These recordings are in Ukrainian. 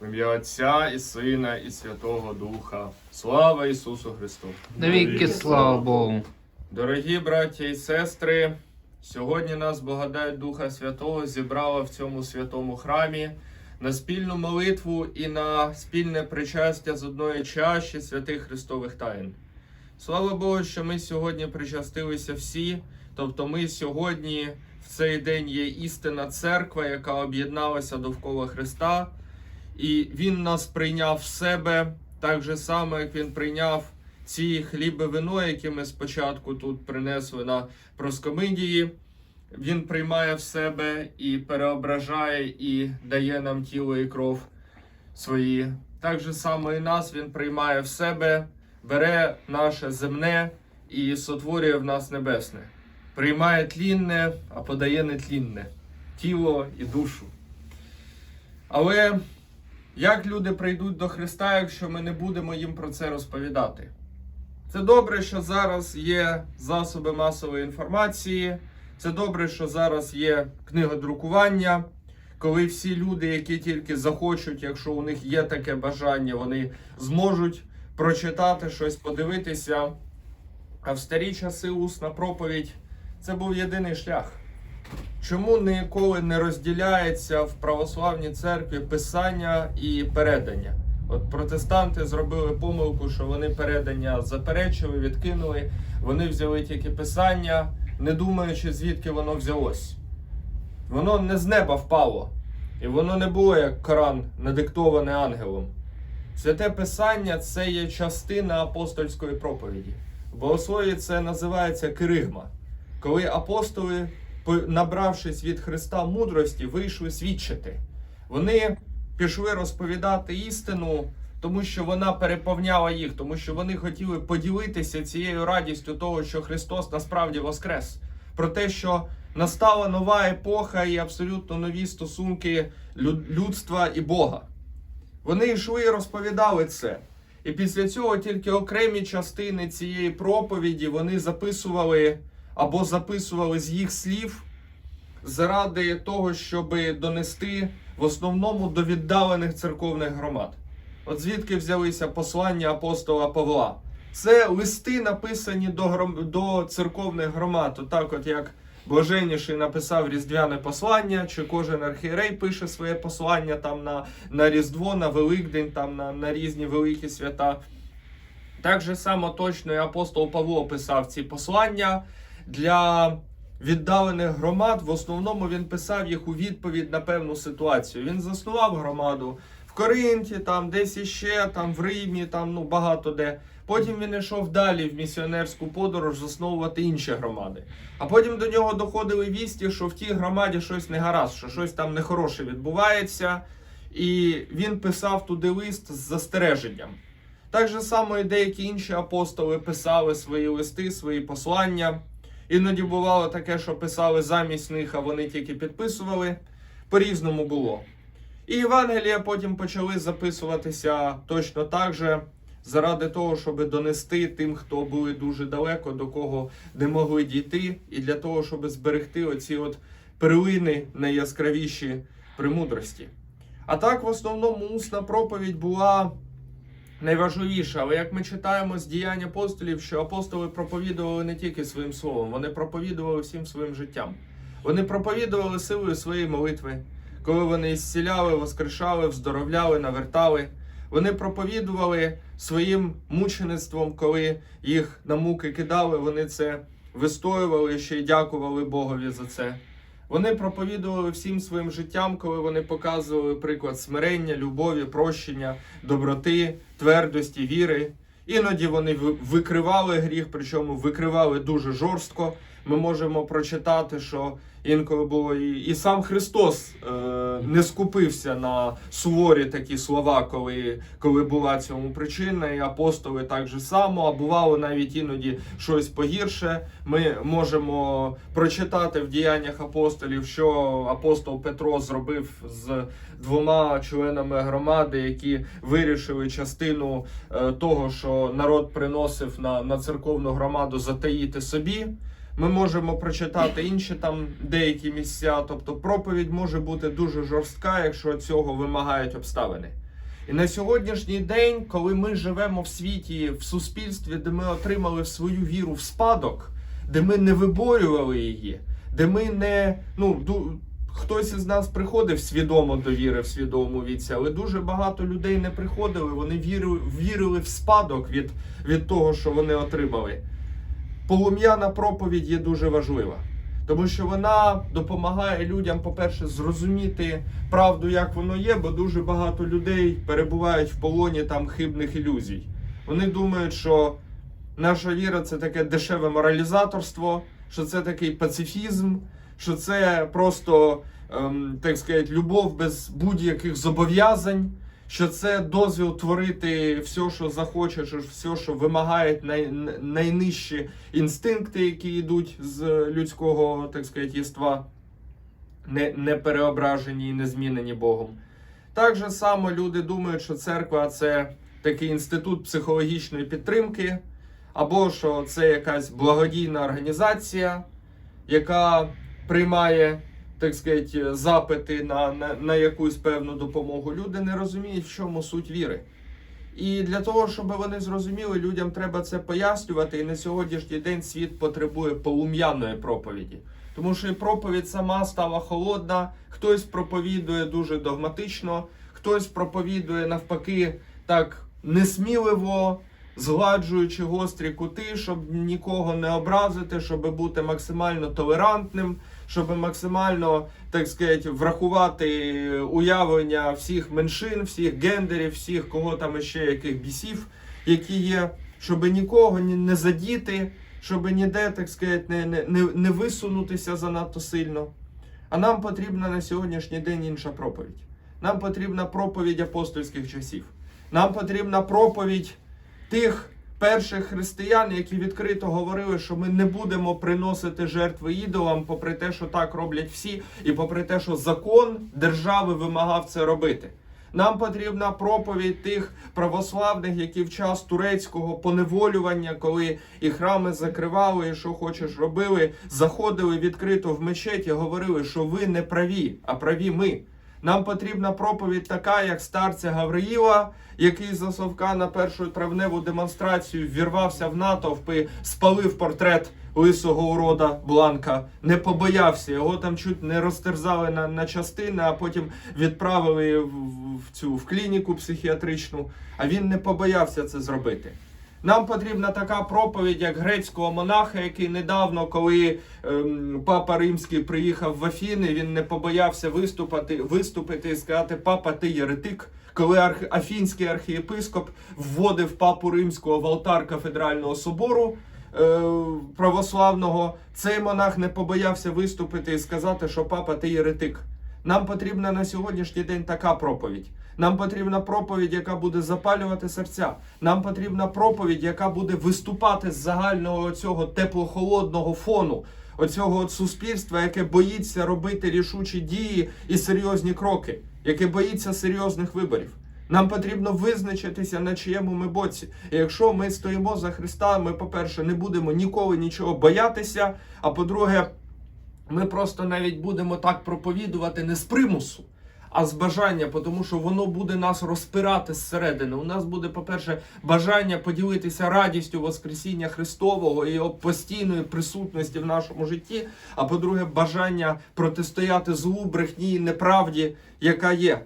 В ім'я Отця і Сина, і Святого Духа. Слава Ісусу Христу! Навіки слава Богу. Дорогі браття і сестри, сьогодні нас благодать Духа Святого зібрала в цьому святому храмі на спільну молитву і на спільне причастя з одної чаші святих Христових таїн. Слава Богу, що ми сьогодні причастилися всі, тобто ми сьогодні в цей день є істинна церква, яка об'єдналася довкола Христа, і Він нас прийняв в себе так же само, як Він прийняв ці хліби вино, які ми спочатку тут принесли на проскомидії. Він приймає в себе і переображає, і дає нам тіло і кров свої. Так же само і нас Він приймає в себе, бере наше земне і сотворює в нас небесне. Приймає тлінне, а подає нетлінне тіло і душу. Але як люди прийдуть до Христа, якщо ми не будемо їм про це розповідати? Це добре, що зараз є засоби масової інформації. Це добре, що зараз є книгодрукування, коли всі люди, які тільки захочуть, якщо у них є таке бажання, вони зможуть прочитати щось, подивитися. А в старі часи усна проповідь це був єдиний шлях. Чому ніколи не розділяється в православній церкві писання і передання? От протестанти зробили помилку, що вони передання заперечили, відкинули. Вони взяли тільки писання, не думаючи, звідки воно взялось. Воно не з неба впало. І воно не було як Коран, надиктоване ангелом. Святе Писання це є частина апостольської проповіді. В богослові це називається киригма. Коли апостоли, набравшись від Христа мудрості, вийшли свідчити. Вони пішли розповідати істину, тому що вона переповняла їх, тому що вони хотіли поділитися цією радістю того, що Христос насправді воскрес, про те, що настала нова епоха і абсолютно нові стосунки людства і Бога. Вони йшли і розповідали це. І після цього тільки окремі частини цієї проповіді вони записували або записували з їх слів заради того, щоб донести в основному до віддалених церковних громад. От звідки взялися послання апостола Павла? Це листи, написані до, гром... до церковних громад. Отак, от як Блаженніший написав різдвяне послання, чи кожен архієрей пише своє послання там на, на Різдво, на Великдень, там на, на різні великі свята. Так же само точно і апостол Павло писав ці послання для віддалених громад. В основному він писав їх у відповідь на певну ситуацію. Він заснував громаду в Коринті, там десь іще, там в Римі, там ну багато де. Потім він йшов далі в місіонерську подорож засновувати інші громади. А потім до нього доходили вісті, що в тій громаді щось не гаразд, що щось там нехороше відбувається. І він писав туди лист з застереженням. Так же само і деякі інші апостоли писали свої листи, свої послання. Іноді бувало таке, що писали замість них, а вони тільки підписували. По-різному було. І Євангелія потім почали записуватися точно так же, заради того, щоб донести тим, хто були дуже далеко, до кого не могли дійти, і для того, щоб зберегти оці от перлини найяскравіші премудрості. А так, в основному, усна проповідь була найважливіше. Але як ми читаємо з діянь апостолів, що апостоли проповідували не тільки своїм словом, вони проповідували всім своїм життям. Вони проповідували силою своєї молитви, коли вони ісціляли, воскрешали, вздоровляли, навертали. Вони проповідували своїм мучеництвом, коли їх на муки кидали, вони це вистоювали ще й дякували Богові за це. Вони проповідували всім своїм життям, коли вони показували приклад смирення, любові, прощення, доброти, твердості, віри. Іноді вони викривали гріх, причому викривали дуже жорстко. Ми можемо прочитати, що інколи було і, і сам Христос е, не скупився на суворі такі слова, коли, коли була цьому причина, і апостоли так же само, а бувало навіть іноді щось погірше. Ми можемо прочитати в діяннях апостолів, що апостол Петро зробив з двома членами громади, які вирішили частину е, того, що народ приносив на, на церковну громаду, затаїти собі. Ми можемо прочитати інші там деякі місця. Тобто проповідь може бути дуже жорстка, якщо цього вимагають обставини. І на сьогоднішній день, коли ми живемо в світі, в суспільстві, де ми отримали свою віру в спадок, де ми не виборювали її, де ми не ну хтось із нас приходив свідомо до віри в свідомому віці, але дуже багато людей не приходили. Вони вірили, вірили в спадок від, від того, що вони отримали. Полум'яна проповідь є дуже важлива. Тому що вона допомагає людям, по-перше, зрозуміти правду, як воно є, бо дуже багато людей перебувають в полоні там хибних ілюзій. Вони думають, що наша віра це таке дешеве моралізаторство, що це такий пацифізм, що це просто, ем, так сказати, любов без будь-яких зобов'язань, що це дозвіл творити все, що захочеш, все, що вимагають най, найнижчі інстинкти, які йдуть з людського, так сказати, єства, не, не переображені і не змінені Богом. Так же само люди думають, що церква це такий інститут психологічної підтримки, або що це якась благодійна організація, яка приймає, так сказати, запити на, на, на якусь певну допомогу. Люди не розуміють, в чому суть віри. І для того, щоб вони зрозуміли, людям треба це пояснювати. І на сьогоднішній день світ потребує полум'яної проповіді. Тому що проповідь сама стала холодна, хтось проповідує дуже догматично, хтось проповідує навпаки так несміливо, згладжуючи гострі кути, щоб нікого не образити, щоб бути максимально толерантним, щоб максимально, так сказати, врахувати уявлення всіх меншин, всіх гендерів, всіх кого там іще яких бісів, які є, щоб нікого не задіти, щоб ніде, так сказати, не, не, не висунутися занадто сильно. А нам потрібна на сьогоднішній день інша проповідь. Нам потрібна проповідь апостольських часів. Нам потрібна проповідь тих перших християн, які відкрито говорили, що ми не будемо приносити жертви ідолам, попри те, що так роблять всі, і попри те, що закон держави вимагав це робити. Нам потрібна проповідь тих православних, які в час турецького поневолювання, коли і храми закривали, і що хочеш робили, заходили відкрито в мечеті, говорили, що ви не праві, а праві ми. Нам потрібна проповідь така, як старця Гавриїла, який за совка на першу травневу демонстрацію ввірвався в натовпи, спалив портрет лисого урода Бланка, не побоявся. Його там чуть не розтерзали на, на частини, а потім відправили в, в- цю в клініку психіатричну. А він не побоявся це зробити. Нам потрібна така проповідь, як грецького монаха, який недавно, коли ем, папа римський приїхав в Афіни, він не побоявся виступити, виступити і сказати: Папа, ти єретик. Коли арх... афінський архієпископ вводив папу римського в алтар кафедрального собору е, православного, цей монах не побоявся виступити і сказати, що папа, ти єретик. Нам потрібна на сьогоднішній день така проповідь. Нам потрібна проповідь, яка буде запалювати серця. Нам потрібна проповідь, яка буде виступати з загального цього тепло-холодного фону, оцього от суспільства, яке боїться робити рішучі дії і серйозні кроки, яке боїться серйозних виборів. Нам потрібно визначитися, на чиєму ми боці. І якщо ми стоїмо за Христа, ми, по-перше, не будемо ніколи нічого боятися. А по-друге, ми просто навіть будемо так проповідувати не з примусу, а з бажання, тому що воно буде нас розпирати зсередини. У нас буде, по-перше, бажання поділитися радістю Воскресіння Христового і його постійної присутності в нашому житті. А по-друге, бажання протистояти злу, брехні і неправді, яка є.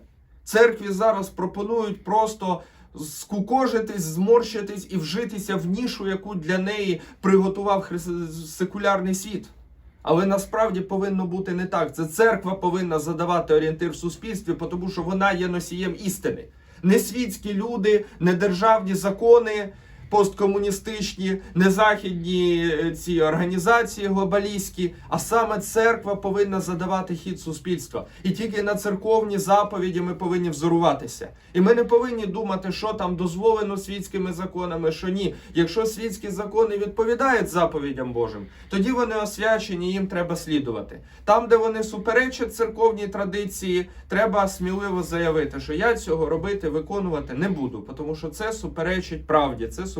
Церкві зараз пропонують просто скукожитись, зморщитись і вжитися в нішу, яку для неї приготував секулярний світ. Але насправді повинно бути не так. Це церква повинна задавати орієнтир в суспільстві, тому що вона є носієм істини. Не світські люди, не державні закони посткомуністичні, не західні е, ці організації глобалістські, а саме церква повинна задавати хід суспільства. І тільки на церковні заповіді ми повинні взоруватися. І ми не повинні думати, що там дозволено світськими законами, що ні. Якщо світські закони відповідають заповідям Божим, тоді вони освячені, їм треба слідувати. Там, де вони суперечать церковній традиції, треба сміливо заявити, що я цього робити, виконувати не буду, тому що це суперечить правді, це суперечить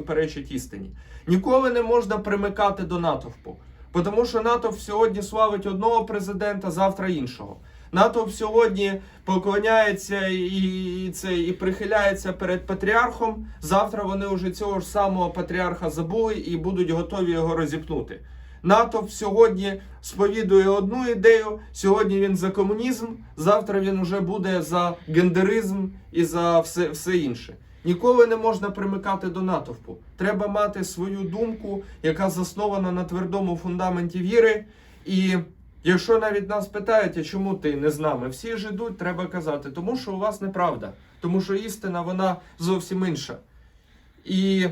істині. Ніколи не можна примикати до натовпу. Тому що НАТО сьогодні славить одного президента, завтра іншого. НАТО сьогодні поклоняється і, це, і прихиляється перед патріархом. Завтра вони вже цього ж самого патріарха забули і будуть готові його розіпнути. НАТО сьогодні сповідує одну ідею. Сьогодні він за комунізм, завтра він вже буде за гендеризм і за все, все інше. Ніколи не можна примикати до натовпу. Треба мати свою думку, яка заснована на твердому фундаменті віри. І якщо навіть нас питають, а чому ти не з нами, всі ж ідуть, треба казати, тому що у вас неправда, тому що істина вона зовсім інша. І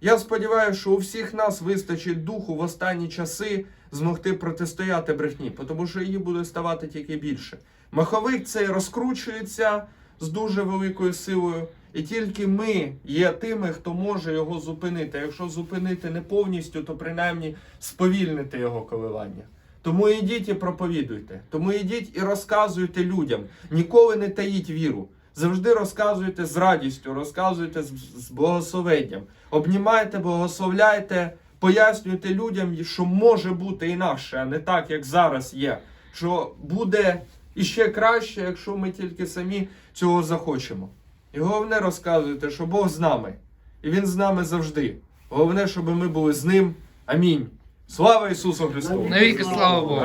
я сподіваюся, що у всіх нас вистачить духу в останні часи змогти протистояти брехні, тому що її буде ставати тільки більше. Маховик цей розкручується з дуже великою силою, і тільки ми є тими, хто може його зупинити. Якщо зупинити не повністю, то принаймні сповільнити його коливання. Тому ідіть і проповідуйте. Тому ідіть і розказуйте людям. Ніколи не таїть віру. Завжди розказуйте з радістю, розказуйте з благословенням. Обнімайте, благословляйте, пояснюйте людям, що може бути інакше, а не так, як зараз є. Що буде іще краще, якщо ми тільки самі цього захочемо. І головне розказуйте, що Бог з нами. І Він з нами завжди. Головне, щоб ми були з ним. Амінь. Слава Ісусу Христу! Навіки слава Богу.